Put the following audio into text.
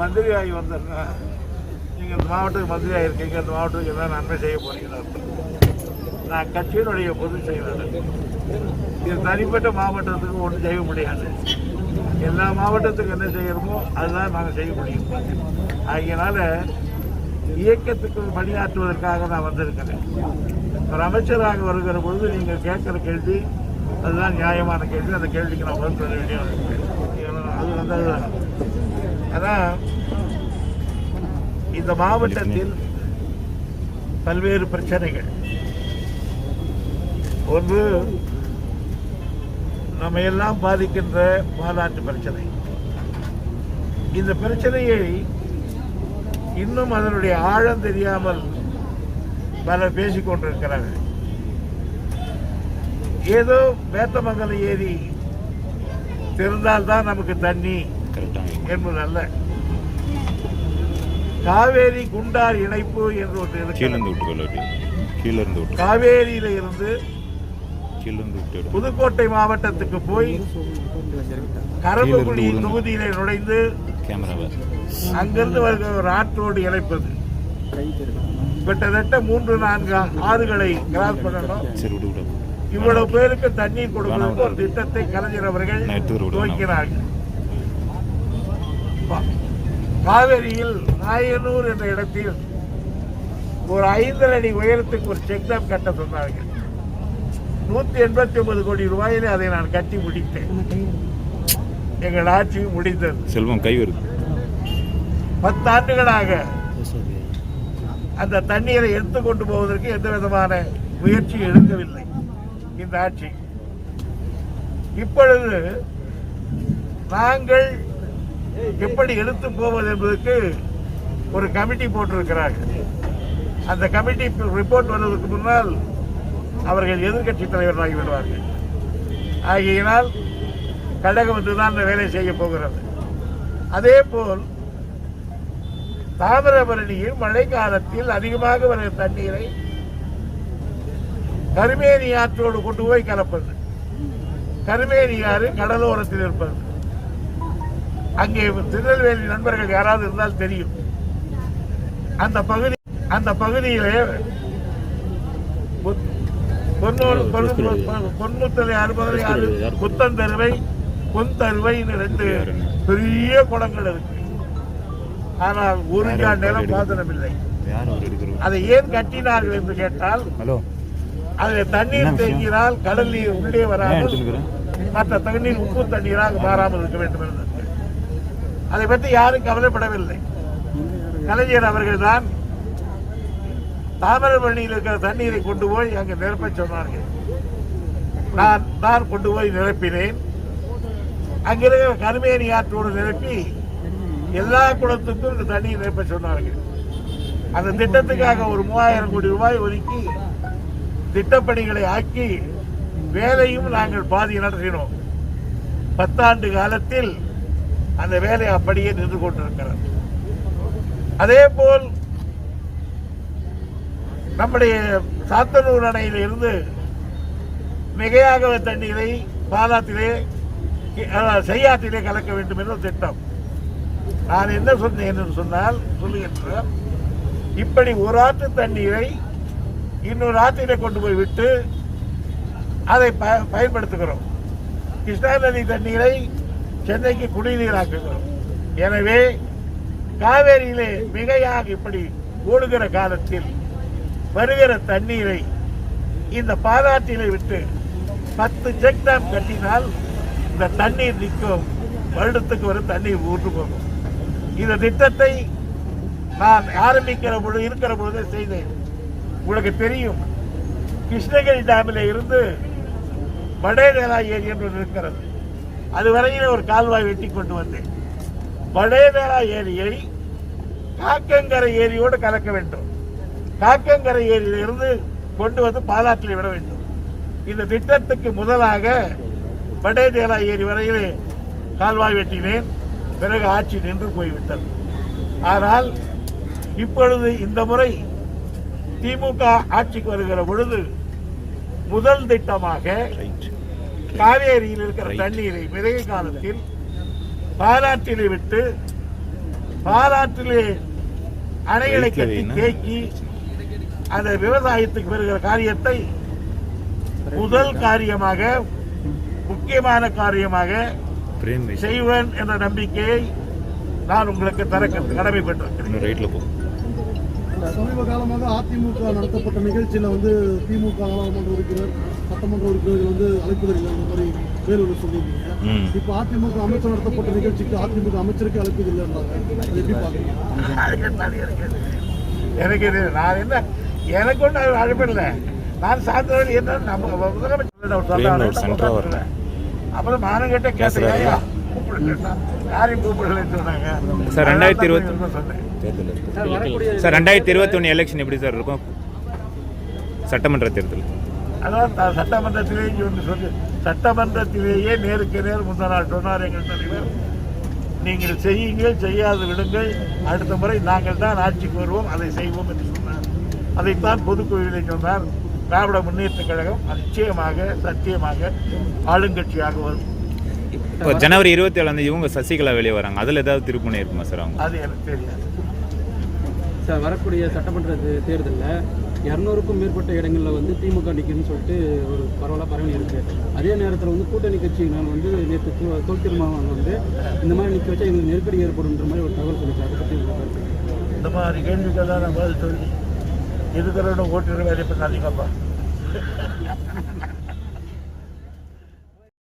மந்திரி ஆகி வந்திருக்கேன் நீங்கள் இந்த மாவட்டத்துக்கு மந்திரி ஆகிருக்கீங்க இந்த மாவட்டத்துக்கு என்ன நன்மை செய்ய போறீங்கன்னு நான் கட்சியினுடைய பொதுச் செயலாளர். இது தனிப்பட்ட மாவட்டத்துக்கு ஒன்றும் செய்ய முடியாது. எல்லா மாவட்டத்துக்கும் என்ன செய்யணுமோ அதுதான் நாங்கள் செய்ய முடியும். ஆகையினால இயக்கத்துக்கு பணியாற்றுவதற்காக நான் வந்திருக்கிறேன். ஒரு அமைச்சராக வருகிற பொழுது நீங்கள் கேட்குற கேள்வி அதுதான் நியாயமான கேள்வி. அந்த கேள்விக்கு நான் பதில் சொல்ல வேண்டிய அது வந்து அதான் இந்த மாவட்டத்தில் பல்வேறு பிரச்சனைகள். ஒன்று நம்ம எல்லாம் பாதிக்கின்ற பாலாற்று பிரச்சனை. இந்த பிரச்சனையை இன்னும் அதனுடைய ஆழம் தெரியாமல் பலர் பேசிக்கொண்டிருக்கிறார்கள் ஏதோ வேத்தமங்கலம் ஏரி திறந்தால்தான் நமக்கு தண்ணி என்பதல்ல. காவேரி குண்டார் இணைப்பு என்று ஒன்று காவேரியில இருந்து புதுக்கோட்டை மாவட்டத்துக்கு போய் கரம்பக்குடி தொகுதியிலே நுழைந்து அங்கிருந்து வருகிற ஒரு ஆற்றோடு இணைப்பது. கிட்டத்தட்ட மூன்று நான்கு ஆறுகளை கிராஸ் பண்ணணும். இவ்வளவு பேருக்கு தண்ணீர் கொடுப்பதற்கு ஒரு திட்டத்தை கலைஞர் அவர்கள் துவக்கினார்கள். பா- காவேரியில் நாயனூர் என்ற இடத்தில் ஒரு ஐந்தரை அடி உயரத்துக்கு ஒரு செக் டேம் கட்ட சொன்னார்கள் நூத்தி எண்பத்தி ஒன்பது கோடி ரூபாயிலே அதை நான் கட்டி முடித்தேன். எங்கள் ஆட்சி முடிந்தது. செல்வம் கை வருது. பத்தாண்டுகளாக அந்த தண்ணீரை எடுத்து கொண்டு போவதற்கு எந்த விதமான முயற்சி எடுக்கவில்லை. இந்த ஆட்சி. இப்பொழுது நாங்கள் எப்படி எடுத்து போவது என்பதற்கு ஒரு கமிட்டி போட்டிருக்கிறார்கள். அந்த கமிட்டி ரிப்போர்ட் வருவதற்கு முன்னால் அவர்கள் எதிர்க்கட்சி தலைவர்களாகி விடுவார்கள். ஆகையினால் கழகம் வந்துதான் இந்த வேலை செய்ய போகிறது. அதே போல் தாமிரபரணியில் மழை காலத்தில் அதிகமாக வருகிற தண்ணீரை கருமேனி ஆற்றோடு கொண்டு போய் கலப்பது. கருமேனி ஆறு கடலோரத்தில் இருப்பது. அங்கே திருநெல்வேலி நண்பர்கள் யாராவது இருந்தால் தெரியும். அந்த பகுதி அந்த பகுதியிலே பொன்- பொன்னூர் பொன்னு- பொன்முத்தலை அறுபதை ஆறு புத்தந்தருவை பொன்தருவைன்னு ரெண்டு பெரிய குளங்கள் இருக்கு. ஆனால் ஒரு ஜான் நிலம் பாசனம் இல்லை அதை ஏன் கட்டினார்கள் என்று கேட்டால் அதில் தண்ணீர் தேங்கினால் கடல் நீர் உள்ளே வராமல் மற்ற தண்ணீர் உப்பு தண்ணீராக மாறாமல் இருக்க வேண்டும் என்று. அதை பற்றி யாரும் கவலைப்படவில்லை. கலைஞர் அவர்கள் தான் தாமிரபரணியில் இருக்கிற தண்ணீரை கொண்டு போய் அங்கே நிரப்ப சொன்னார்கள். நான் நான் கொண்டு போய் நிரப்பினேன். அங்கிருக்கிற கருமேனி ஆற்றோடு நிரப்பி எல்லா குளத்துக்கும் இந்த தண்ணீர் நிரப்ப சொன்னார்கள். அந்த திட்டத்துக்காக ஒரு மூவாயிரம் கோடி ரூபாய் ஒதுக்கி திட்டப்பணிகளை ஆக்கி வேலையும் நாங்கள் பாதி நடத்தினோம். பத்தாண்டு காலத்தில் அந்த வேலை அப்படியே நின்று கொண்டிருக்கிறது. அதே போல் நம்முடைய சாத்தனூர் அணையில் இருந்து மிகையாக தண்ணீரை பாலாத்திலே செய்யாத்திலே கலக்க வேண்டும் என்ற திட்டம். நான் என்ன சொன்னேன் என்று சொன்னால் சொல்லுகின்றேன். இப்படி ஒரு ஆற்று தண்ணீரை இன்னொரு ஆற்றிலே கொண்டு போய் விட்டு அதை ப- பயன்படுத்துகிறோம். கிருஷ்ணா நதி தண்ணீரை சென்னைக்கு குடிநீராக்குகிறோம். எனவே காவேரியிலே மிகையாக இப்படி ஓடுகிற காலத்தில் வருகிற தண்ணீரை இந்த பாலாற்றிலே விட்டு பத்து செக் டேம் கட்டினால் இந்த தண்ணீர் நிற்கும். வருடத்துக்கு வரும் தண்ணீர் ஊற்று போகும். இந்த திட்டத்தை நான் ஆரம்பிக்கிற பொழுது இருக்கிற பொழுதே செய்தேன். உங்களுக்கு தெரியும் கிருஷ்ணகிரி டேமில் இருந்து வடேதேரா ஏரி என்று இருக்கிறது. அது வரையில் ஒரு கால்வாய் வெட்டி கொண்டு வந்தேன். படேதேரா ஏரி ஏரி காக்கங்கரை ஏரியோடு கலக்க வேண்டும். காக்கங்கரை ஏரியிலிருந்து கொண்டு வந்து பாலாற்றில் விட வேண்டும். இந்த திட்டத்துக்கு முதலாக வடேதேரா ஏரி வரையிலே கால்வாய் வெட்டினேன். பிறகு ஆட்சி நின்று போய்விட்டது. ஆனால் இப்பொழுது இந்த முறை திமுக ஆட்சிக்கு வருகிற பொழுது முதல் திட்டமாக காவேரியில் இருக்கிற தண்ணீரை விதை காலத்தில் பாலாற்றிலே விட்டு பாலாற்றிலே அணைகளை கட்டி? தேக்கி அந்த விவசாயத்துக்கு வருகிற காரியத்தை முதல் காரியமாக முக்கியமான காரியமாக செய்வேன் என்ற நம்பிக்கையை நான் உங்களுக்கு தர கடமைப்பட்டிருக்கிறேன். சமீப காலமாக அதிமுக நடத்தப்பட்ட நிகழ்ச்சியில வந்து திமுக நாடாளுமன்ற உறுப்பினர் சட்டமன்ற உறுப்பினர்கள் வந்து அழைப்பதில்லை இந்த மாதிரி வேலூர் சொல்லியிருக்கீங்க இப்போ அதிமுக அமைச்சர் நடத்தப்பட்ட நிகழ்ச்சிக்கு அதிமுக அமைச்சருக்கு அழைப்பதில்லைன்றாங்க அதை எப்படி பார்க்குறீங்க? எனக்கு இது நான் என்ன எனக்கு ஒன்றும் அழைப்பில்லை நான் சார்ந்தவர்கள் என்ன நம்ம முதலமைச்சர். அப்புறம் மானம் கேட்ட பேசுறாரு. கேட்டேன் யாரையும் கூப்பிடலன்னு சொன்னாங்க. சார், ரெண்டாயிரத்தி இருபத்தி- சொன்னேன். தேர்தல் சார் ரெண்டாயிரத்தி இருபத்தி ஒன்று எலெக்ஷன் எப்படி சார் இருக்கும்? சட்டமன்ற தேர்தல். அதான் சட்டமன்றத்திலே இங்கே வந்து சொல்லி சட்டமன்றத்திலேயே நேருக்கு நேர் முந்தா நாள் சொன்னார் எங்கள் தலைவர். நீங்கள் செய்யுங்கள் செய்யாது விடுங்கள். அடுத்த முறை நாங்கள் தான் ஆட்சிக்கு வருவோம் அதை செய்வோம் என்று சொன்னார். அதைத்தான் பொதுக்குழுவிலே சொன்னார். திராவிட முன்னேற்ற கழகம் நிச்சயமாக சத்தியமாக ஆளுங்கட்சியாக வரும். இப்போ ஜனவரி இருபத்தி ஏழாம் இவங்க சசிகலா வெளியே வராங்க. அதில் ஏதாவது திருப்பணி இருக்குமா சார் அவங்க? அது எனக்கு தெரியாது. சார் வரக்கூடிய சட்டமன்ற தேர்தல்ல இரநூறுக்கும் மேற்பட்ட இடங்களில் வந்து திமுக நிற்குதுன்னு சொல்லிட்டு ஒரு பரவலாக பரவல் இருக்கு. அதே நேரத்தில் வந்து கூட்டணி கட்சியினால் வந்து நேற்று தொல் தீர்மானம் வந்து இந்த மாதிரி நிற்க வச்சா எங்களுக்கு நெருக்கடி ஏற்படுன்ற மாதிரி ஒரு தகவல் சொல்லிச்சு அதை பற்றி உங்க கருத்து இந்த மாதிரி கேள்விக்கெல்லாம் நான் பதில் சொல்லி இருக்கிறவன ஓட்டுற வேலை பண்ணாதீங்கப்பா?